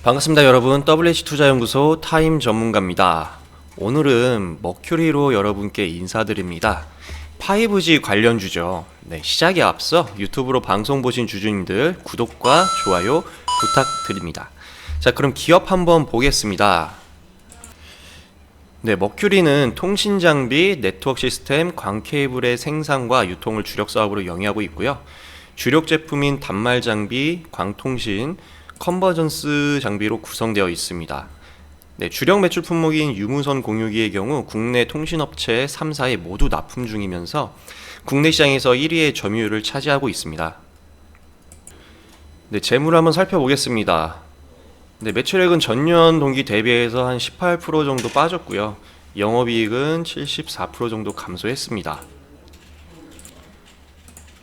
반갑습니다 여러분. WH투자연구소 타임 전문가입니다. 오늘은 머큐리로 여러분께 인사드립니다. 5G 관련주죠. 네, 시작에 앞서 유튜브로 방송 보신 주주님들 구독과 좋아요 부탁드립니다. 자 그럼 기업 한번 보겠습니다. 네, 머큐리는 통신 장비, 네트워크 시스템, 광 케이블의 생산과 유통을 주력 사업으로 영위하고 있고요. 주력 제품인 단말 장비, 광통신, 컨버전스 장비로 구성되어 있습니다. 네, 주력 매출 품목인 유무선 공유기의 경우 국내 통신업체 3사에 모두 납품 중이면서 국내 시장에서 1위의 점유율을 차지하고 있습니다. 네, 재물 한번 살펴보겠습니다. 네, 매출액은 전년 동기 대비해서 한 18% 정도 빠졌고요. 영업이익은 74% 정도 감소했습니다.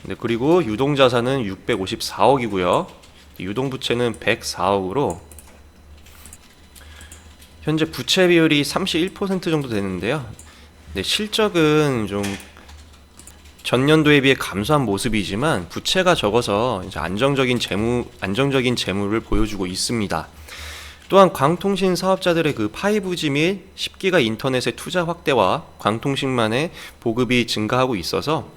네, 그리고 유동자산은 654억이고요. 유동부채는 104억으로 현재 부채 비율이 31% 정도 되는데요. 네, 실적은 좀 전년도에 비해 감소한 모습이지만 부채가 적어서 안정적인 재무 안정적인 재무를 보여주고 있습니다. 또한 광통신 사업자들의 그 5G 및 10기가 인터넷의 투자 확대와 광통신만의 보급이 증가하고 있어서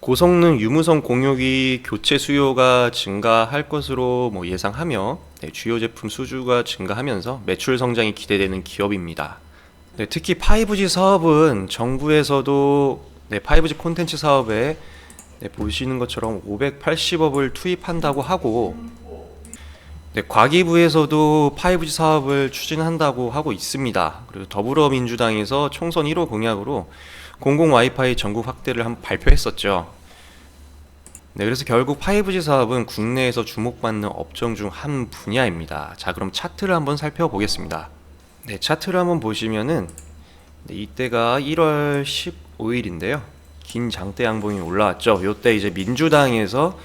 고성능 유무선 공유기 교체 수요가 증가할 것으로 뭐 예상하며 네, 주요 제품 수주가 증가하면서 매출 성장이 기대되는 기업입니다. 네, 특히 5G 사업은 정부에서도 네, 5G 콘텐츠 사업에 네, 보시는 것처럼 580억을 투입한다고 하고 네, 과기부에서도 5G 사업을 추진한다고 하고 있습니다. 그리고 더불어민주당에서 총선 1호 공약으로 공공 와이파이 전국 확대를 한번 발표했었죠. 네, 그래서 결국 5G 사업은 국내에서 주목받는 업종 중 한 분야입니다. 자, 그럼 차트를 한번 살펴보겠습니다. 네, 차트를 한번 보시면은 네, 이때가 1월 15일인데요. 긴 장대 양봉이 올라왔죠. 요때 이제 민주당에서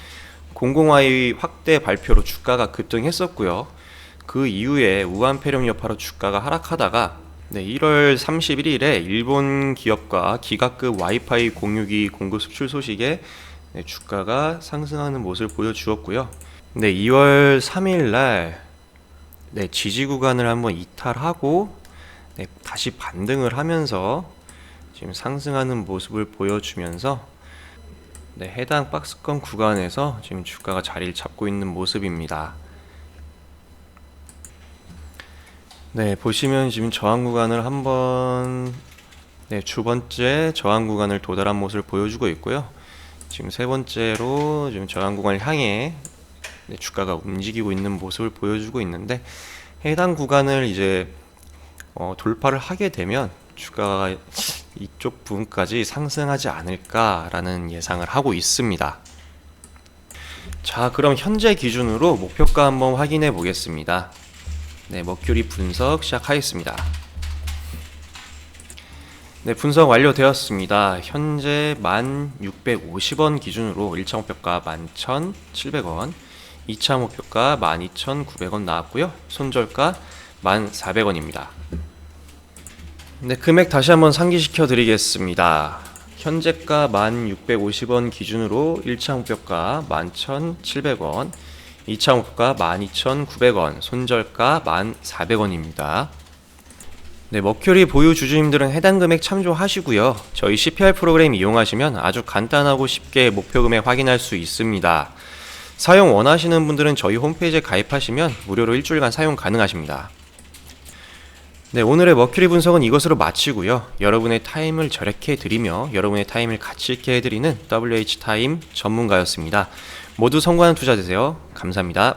공공화의 확대 발표로 주가가 급등했었고요. 그 이후에 우한 폐렴 여파로 주가가 하락하다가 네, 1월 31일에 일본 기업과 기가급 와이파이 공유기 공급 수출 소식에 네, 주가가 상승하는 모습을 보여주었고요. 네, 2월 3일 날 네, 지지 구간을 한번 이탈하고 네, 다시 반등을 하면서 지금 상승하는 모습을 보여주면서 네, 해당 박스권 구간에서 지금 주가가 자리를 잡고 있는 모습입니다. 네, 보시면 지금 저항 구간을 한번 네, 두 번째 저항 구간을 도달한 모습을 보여주고 있고요. 지금 세 번째로 지금 저항 구간을 향해 네, 주가가 움직이고 있는 모습을 보여주고 있는데 해당 구간을 이제 어, 돌파를 하게 되면 주가가 이쪽 부분까지 상승하지 않을까라는 예상을 하고 있습니다. 자, 그럼 현재 기준으로 목표가 한번 확인해 보겠습니다. 네, 머큐리 분석 시작하겠습니다. 네, 분석 완료되었습니다. 현재 1,650원 기준으로 1차 목표가 11,700원, 2차 목표가 12,900원 나왔고요. 손절가 1,400원입니다. 네, 금액 다시 한번 상기시켜 드리겠습니다. 현재가 1,650원 기준으로 1차 목표가 11,700원, 2차 목표가 12,900원, 손절가 1,400원입니다. 네, 머큐리 보유 주주님들은 해당 금액 참조하시고요. 저희 CPR 프로그램 이용하시면 아주 간단하고 쉽게 목표 금액 확인할 수 있습니다. 사용 원하시는 분들은 저희 홈페이지에 가입하시면 무료로 일주일간 사용 가능하십니다. 네, 오늘의 머큐리 분석은 이것으로 마치고요. 여러분의 타임을 절약해 드리며 여러분의 타임을 가치 있게 해드리는 WH 타임 전문가였습니다. 모두 성공하는 투자 되세요. 감사합니다.